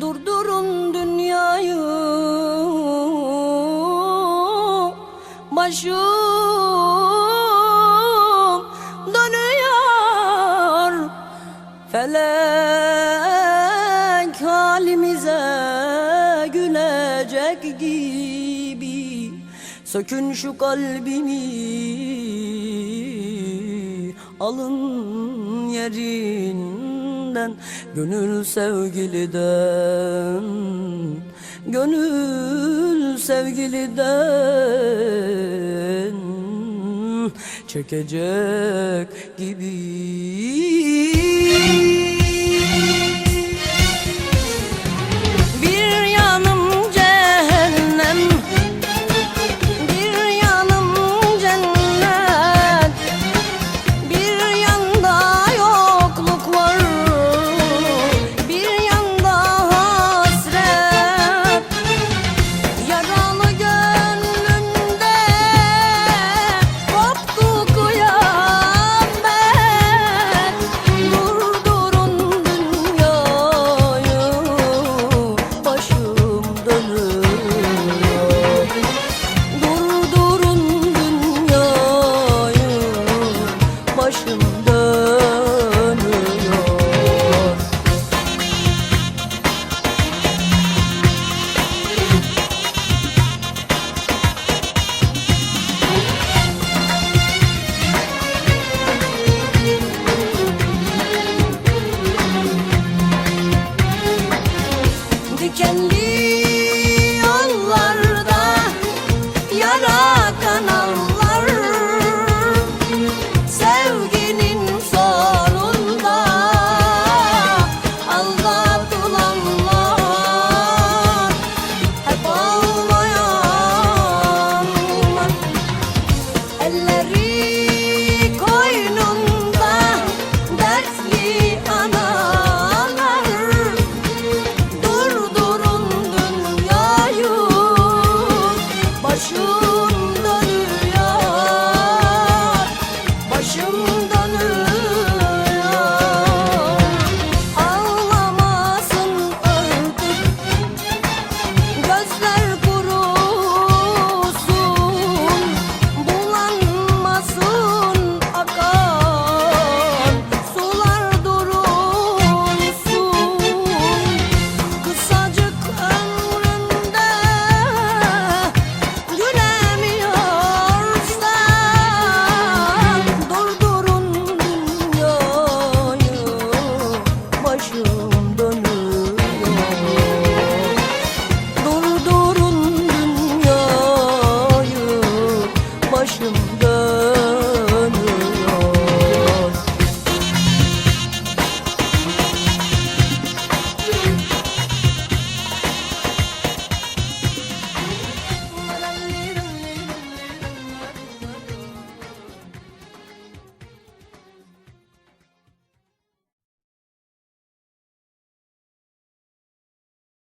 Durdurun dünyayı. Başım dönüyor. Felek Sökün şu kalbimi Alın yerinden. Gönül sevgiliden Gönül sevgiliden Çekecek gibi Dikenli